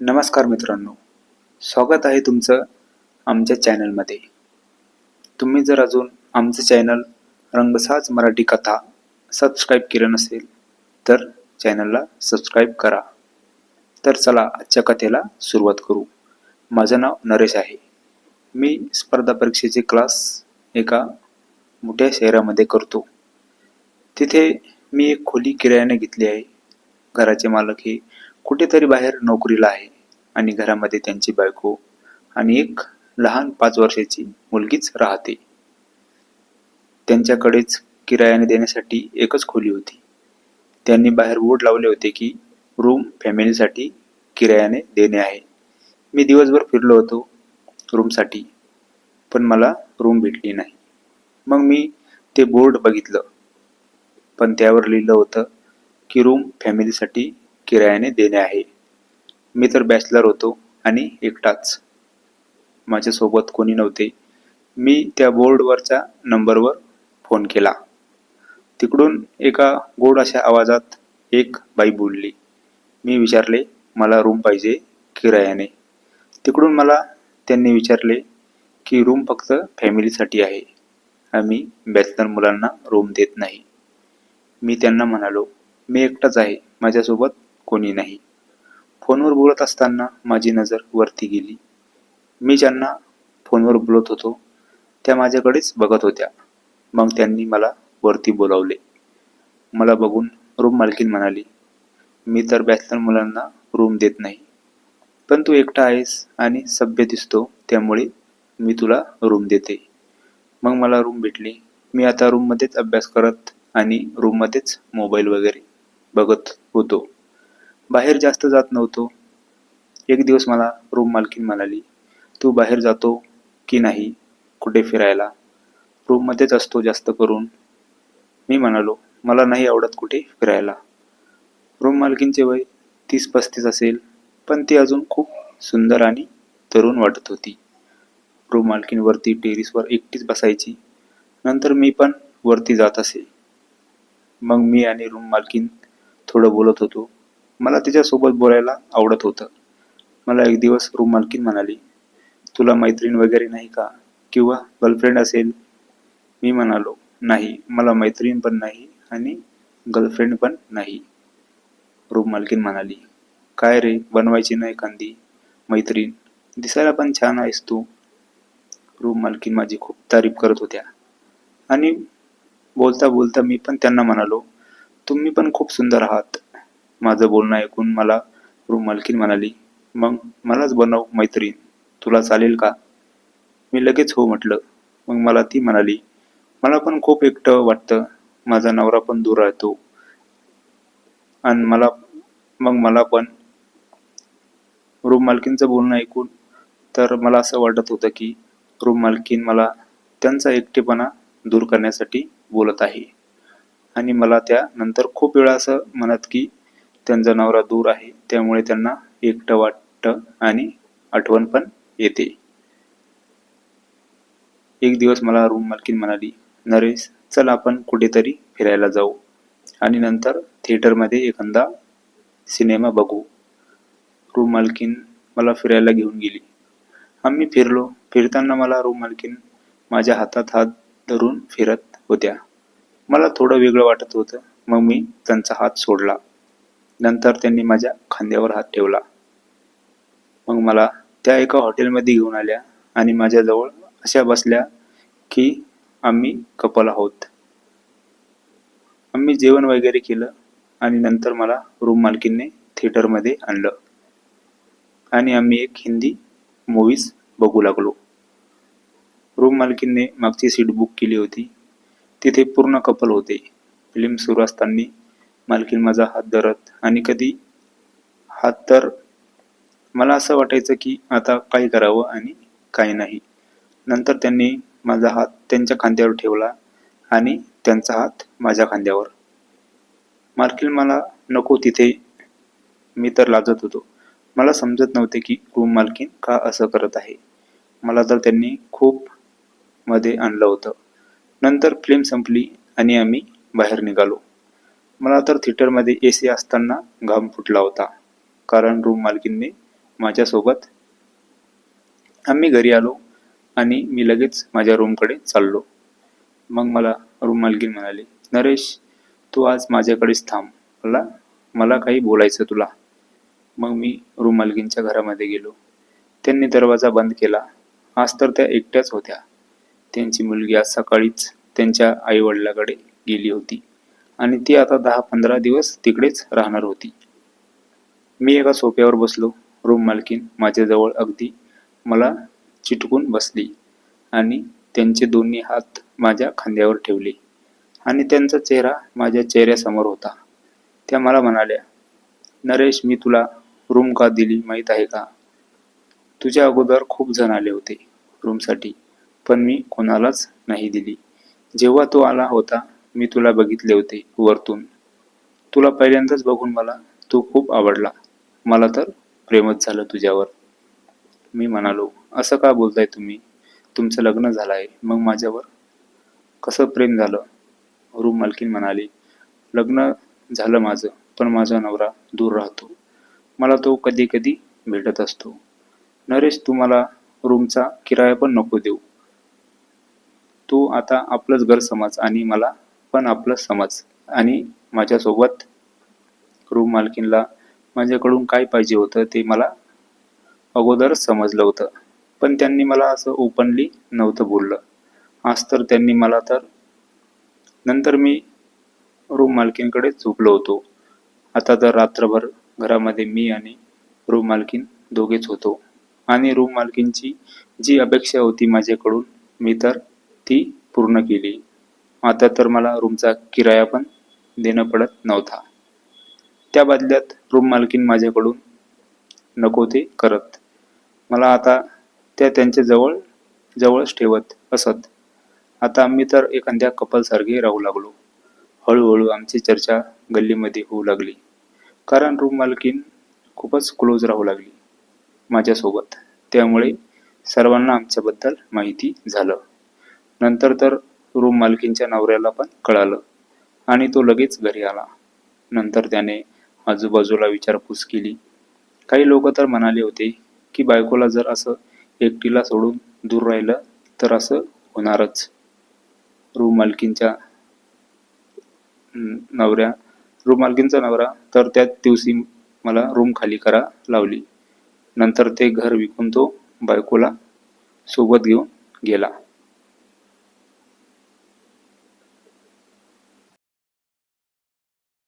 नमस्कार मित्रांनो. स्वागत आहे तुमचं आमच्या चॅनलमध्ये. तुम्ही जर अजून आमचं चॅनल रंगसाज मराठी कथा सबस्क्राईब केलं नसेल तर चॅनलला सबस्क्राईब करा. तर चला आजच्या कथेला सुरुवात करू. माझं नाव नरेश आहे. मी स्पर्धा परीक्षेचे क्लास एका मोठ्या शहरामध्ये करतो. तिथे मी एक खोली किरायाने घेतली आहे. घराचे मालक हे कुठेतरी बाहेर नोकरीला आहे आणि घरामध्ये त्यांची बायको आणि एक लहान पाच वर्षाची मुलगीच राहते. त्यांच्याकडेच किरायाने देण्यासाठी एकच खोली होती. त्यांनी बाहेर बोर्ड लावले होते की रूम फॅमिलीसाठी किरायाने देणे आहे. मी दिवसभर फिरलो होतो रूमसाठी पण मला रूम भेटली नाही. मग मी ते बोर्ड बघितलं पण त्यावर लिहिलं होतं की रूम फॅमिलीसाठी किरायाने देणे आहे. मी तर बॅचलर होतो आणि एकटाच. माझ्यासोबत कोणी नव्हते. मी त्या बोर्डवरच्या नंबरवर फोन केला. तिकडून एका गोड अशा आवाजात एक बाई बोलली मी विचारले मला रूम पाहिजे किरायाने. तिकडून मला त्यांनी विचारले की रूम फक्त फॅमिलीसाठी आहे. आम्ही बॅचलर मुलांना रूम देत नाही. मी त्यांना म्हणालो मी एकटाच आहे. माझ्यासोबत कोणी नाही. फोनवर बोलत असताना माझी नजर वरती गेली. मी ज्यांना फोनवर बोलत होतो त्या माझ्याकडेच बघत होत्या. मग त्यांनी मला वरती बोलावले. मला बघून रूम मालकीन म्हणाली मी तर बॅचलर मुलांना रूम देत नाही पण तू एकटा आहेस आणि सभ्य दिसतो त्यामुळे मी तुला रूम देते. मग मला रूम भेटली. मी आता रूममध्येच अभ्यास करत आणि रूममध्येच मोबाईल वगैरे बघत होतो. बाहेर जास्त जात नव्हतो. एक दिवस मला रूम मालकीन म्हणाली तू बाहेर जातो की नाही कुठे फिरायला? रूममध्येच असतो जास्त करून. मी म्हणालो मला नाही आवडत कुठे फिरायला. रूम मालकीनचे वय तीस पस्तीस असेल पण ती अजून खूप सुंदर आणि तरुण वाटत होती. रूम मालकीन वरती टेरिसवर एकटीच बसायची. नंतर मी पण वरती जात असे. मग मी आणि रूम मालकीन थोडं बोलत होतो. मला तिच्यासोबत बोलायला आवडत होतं. मला एक दिवस रूम मालकीन म्हणाली तुला मैत्रीण वगैरे नाही का? किंवा गर्लफ्रेंड असेल? मी म्हणालो नाही मला मैत्रीण पण नाही आणि गर्लफ्रेंड पण नाही. रूम मालकीन म्हणाली काय रे बनवायची नाही एखादी मैत्रीण दिसायला पण छान आहेस तू. रूम मालकीन माझी खूप तारीफ करत होत्या. आणि बोलता बोलता मी पण त्यांना म्हणालो तुम्ही पण खूप सुंदर आहात. माझं बोलणं ऐकून मला रूम मालकीन म्हणाली मग मलाच बनव मैत्रीण तुला चालेल का? मी लगेच हो म्हटलं. मग मला ती म्हणाली मला पण खूप एकटं वाटतं माझा नवरा पण दूर राहतो. आणि मला मग मला पण. रूम मालकीनचं बोलणं ऐकून तर मला असं वाटत होतं की रूम मालकीन मला त्यांचा एकटेपणा दूर करण्यासाठी बोलत आहे. आणि मला त्यानंतर खूप वेळा असं म्हणत की त्यांचा नवरा दूर आहे त्यामुळे त्यांना एकटं वाटतं आणि आठवण पण येते. एक दिवस मला रूम मालकीन म्हणाली नरेश चल आपण कुठेतरी फिरायला जाऊ आणि नंतर थिएटरमध्ये एखादा सिनेमा बघू. रूम मालकीन मला फिरायला घेऊन गेली. आम्ही फिरलो. फिरताना मला रूम मालकीन माझ्या हातात हात धरून फिरत होत्या. मला थोडं वेगळं वाटत होतं. मग मी त्यांचा हात सोडला. नंतर त्यांनी माझ्या खांद्यावर हात ठेवला. मग मला त्या एका हॉटेलमध्ये घेऊन आल्या आणि माझ्याजवळ अशा बसल्या की आम्ही कपल आहोत. आम्ही जेवण वगैरे केलं आणि नंतर मला रूम मालकीने थिएटरमध्ये आणलं. आणि आम्ही एक हिंदी मूवीज बघू लागलो. रूम मालकीने मागची सीट बुक केली होती. तिथे पूर्ण कपल होते. फिल्म सुरू असताना मालकीन माझा हात धरत. आणि कधी हात तर मला असं वाटायचं की आता काय करावं आणि काय नाही. नंतर त्यांनी माझा हात त्यांच्या खांद्यावर ठेवला आणि त्यांचा हात माझ्या खांद्यावर. मालकीन मला नको तिथे. मी तर लाजत होतो. मला समजत नव्हते की रूम मालकीन का असं करत आहे. मला तर त्यांनी खूप मध्ये आणलं होतं. नंतर फिल्म संपली आणि आम्ही बाहेर निघालो. मला तर थिएटरमध्ये ए सी असताना घाम फुटला होता. कारण रूम मालकींनी माझ्यासोबत आम्ही घरी आलो आणि मी लगेच माझ्या रूमकडे चाललो. मग मला रूम मालकीन म्हणाली नरेश तू आज माझ्याकडेच थांब. मला मला काही बोलायचं तुला. मग मी रूम मालकीनच्या घरामध्ये गेलो. त्यांनी दरवाजा बंद केला. आज तर त्या एकट्याच होत्या. त्यांची मुलगी आज सकाळीच त्यांच्या आईवडिलाकडे गेली होती. आणि ती आता दहा पंधरा दिवस तिकडेच राहणार होती. मी एका सोप्यावर बसलो रूम मालकीन माझ्याजवळ अगदी मला चिटकून बसली आणि त्यांचे दोन्ही हात माझ्या खांद्यावर ठेवले आणि त्यांचा चेहरा माझ्या चेहऱ्यासमोर होता. त्या मला म्हणाल्या नरेश मी तुला रूम का दिली माहीत आहे का? तुझ्या अगोदर खूप जण आले होते रूमसाठी पण मी कोणालाच नाही दिली. जेव्हा तो आला होता मी तुला बघितले होते वरतून. तुला पहिल्यांदाच बघून मला तू खूप आवडला. मला तर प्रेमच झालं तुझ्यावर. मी म्हणालो असं का बोलताय तुम्ही? तुमचं लग्न झालं आहे मग माझ्यावर कसं प्रेम झालं? रूम मालकीन म्हणाली लग्न झालं माझं पण माझा नवरा दूर राहतो. मला तो कधी कधी भेटत असतो. नरेश तू मला रूमचा किराया पण नको देऊ. तू आता आपलंच घर समज आणि मला पण आपलं समज. आणि माझ्यासोबत रूम मालकीनला माझ्याकडून काय पाहिजे होतं ते मला अगोदरच समजलं होतं. पण त्यांनी मला असं ओपनली नव्हतं बोललं. आज तर त्यांनी मला तर नंतर मी रूम मालकीनकडे झोपलो होतो. आता तर रात्रभर घरामध्ये मी आणि रूम मालकीन दोघेच होतो. आणि रूम मालकीनची जी अपेक्षा होती माझ्याकडून मी तर ती पूर्ण केली. आता तर मला रूमचा किराया पण देणं पडत नव्हता. त्या बदल्यात रूम मालकीन माझ्याकडून नको ते करत. मला आता त्या त्यांच्या जवळ जवळच ठेवत असत. आता आम्ही तर एखाद्या कपलसारखे राहू लागलो. हळूहळू आमची चर्चा गल्लीमध्ये होऊ लागली. कारण रूम मालकीन खूपच क्लोज राहू लागली माझ्यासोबत. त्यामुळे सर्वांना आमच्याबद्दल माहिती झालं. नंतर तर रूम मालकींच्या नवऱ्याला पण कळालं आणि तो लगेच घरी आला. नंतर त्याने आजूबाजूला विचारपूस केली. काही लोक तर म्हणाले होते की बायकोला जर असं एकटीला सोडून दूर राहिलं तर असं होणारच. रूम मालकींच्या नवऱ्या रूम मालकींचा नवरा तर त्याच दिवशी मला रूम खाली करा लावली. नंतर ते घर विकून तो बायकोला सोबत घेऊन गेला.